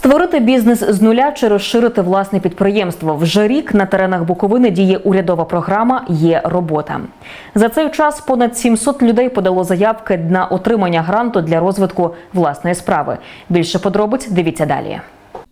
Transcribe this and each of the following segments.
Створити бізнес з нуля чи розширити власне підприємство. Вже рік на теренах Буковини діє урядова програма Є робота. За цей час понад 700 людей подало заявки на отримання гранту для розвитку власної справи. Більше подробиць дивіться далі.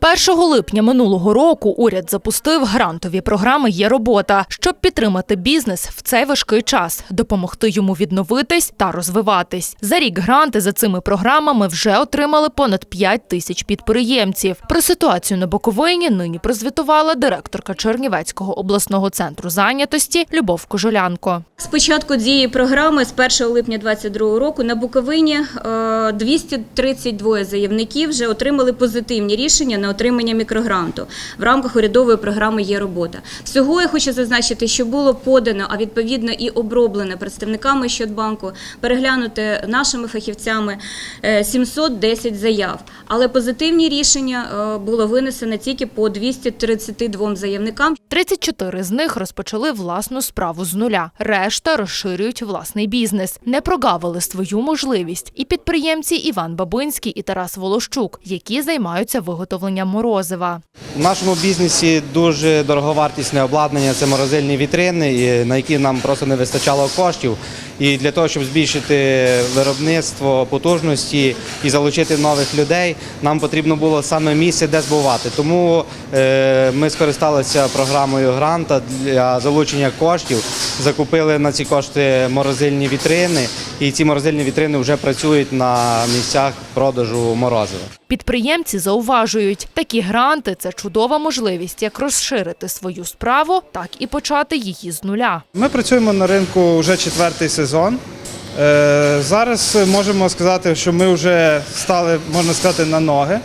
1 липня минулого року уряд запустив грантові програми Є робота, щоб підтримати бізнес в цей важкий час, допомогти йому відновитись та розвиватись. За рік гранти за цими програмами вже отримали понад 5 тисяч підприємців. Про ситуацію на Буковині нині прозвітувала директорка Чернівецького обласного центру зайнятості Любов Кожолянко. З початку дії програми з 1 липня 2022 року на Буковині е, 232 заявників вже отримали позитивні рішення на отримання мікрогранту в рамках урядової програми Є робота. Всього я хочу зазначити, що було подано, а відповідно і оброблено представниками Щодбанку, переглянути нашими фахівцями е, 710 заяв. Але позитивні рішення е, було винесено тільки по 232 заявникам. 34 з них розпочали власну справу з нуля. Решта розширюють власний бізнес. Не прогавили свою можливість і підприємці Іван Бабинський і Тарас Волощук, які займаються виготовленням морозива. У нашому бізнесі дуже дороговартісне обладнання це морозильні вітрини, на які нам просто не вистачало коштів. І для того, щоб збільшити виробництво потужності і залучити нових людей, нам потрібно було саме місце, де збувати. Тому е, ми скористалися програмою гранта для залучення коштів, закупили на ці кошти морозильні вітрини, і ці морозильні вітрини вже працюють на місцях продажу морозива. Підприємці зауважують, такі гранти це чудова можливість як розширити свою справу, так і почати її з нуля. Ми працюємо на ринку вже четвертий сезон. Е, Зараз можемо сказати, що ми вже стали, можна сказати, на ноги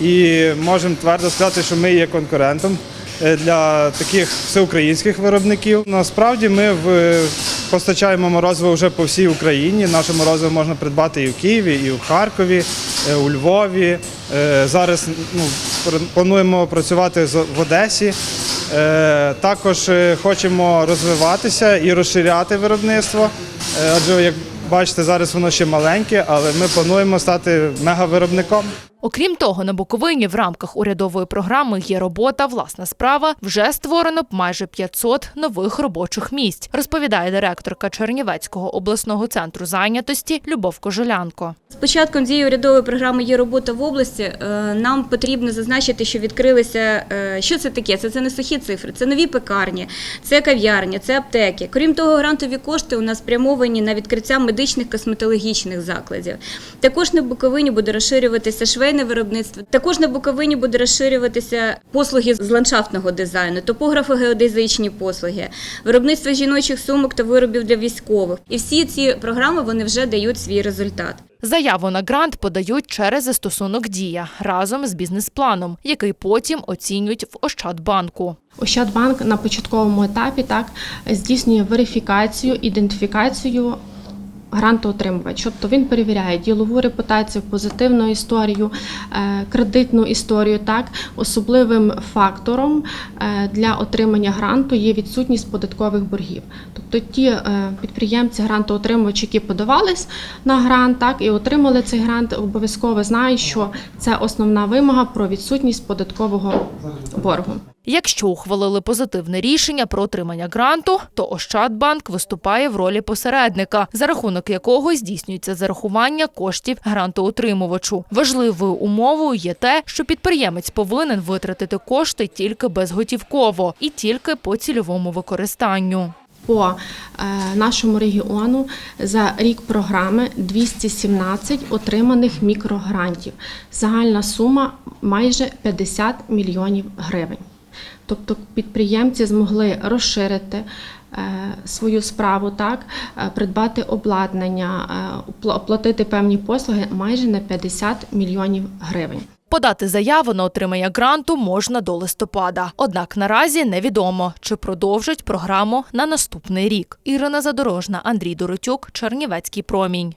і можемо твердо сказати, що ми є конкурентом е, для таких всеукраїнських виробників. Насправді ми постачаємо морозиво вже по всій Україні. Наше морозиво можна придбати і в Києві, і в Харкові, е, у Львові. Зараз ну, плануємо працювати в Одесі. Е, Також е, хочемо розвиватися і розширяти виробництво, Е, адже як бачите, зараз воно ще маленьке, але ми плануємо стати мегавиробником. Окрім того, на Буковині в рамках урядової програми є робота, власна справа. Вже створено майже 500 нових робочих місць, розповідає директорка Чернівецького обласного центру зайнятості Любов Кожелянко. З початком дії урядової програми є робота в області. е, Нам потрібно зазначити, що відкрилися. е, Що це таке? Це, це не сухі цифри, це нові пекарні, це кав'ярні, це аптеки. Крім того, грантові кошти у нас спрямовані на відкриття медичних косметологічних закладів. Також на Буковині буде розширюватися швейне виробництво. Також на Буковині буде розширюватися послуги з ландшафтного дизайну, топографо-геодезичні послуги, виробництво жіночих сумок та виробів для військових. І всі ці програми вони вже дають свій результат. Заяву на грант подають через застосунок Дія разом з бізнес-планом, який потім оцінюють в Ощадбанку. Ощадбанк на початковому етапі так здійснює верифікацію, ідентифікацію грантоотримувача. Тобто він перевіряє ділову репутацію, позитивну історію, е, кредитну історію. Так, особливим фактором е, для отримання гранту є відсутність податкових боргів. Тобто ті е, підприємці, грантоотримувачі, які подавались на грант, так і отримали цей грант, обов'язково знають, що це основна вимога про відсутність податкового боргу. Якщо ухвалили позитивне рішення про отримання гранту, то Ощадбанк виступає в ролі посередника, за рахунок якого здійснюється зарахування коштів грантоотримувачу. Важливою умовою є те, що підприємець повинен витратити кошти тільки безготівково і тільки по цільовому використанню. По е, нашому регіону за рік програми 217 отриманих мікрогрантів. Загальна сума майже 50 мільйонів гривень. Тобто підприємці змогли розширити е, свою справу, так, е, придбати обладнання, е, оплатити певні послуги майже на 50 мільйонів гривень. Подати заяву на отримання гранту можна до листопада. Однак наразі невідомо, чи продовжать програму на наступний рік. Ірина Задорожна, Андрій Доротюк, Чернівецький промінь.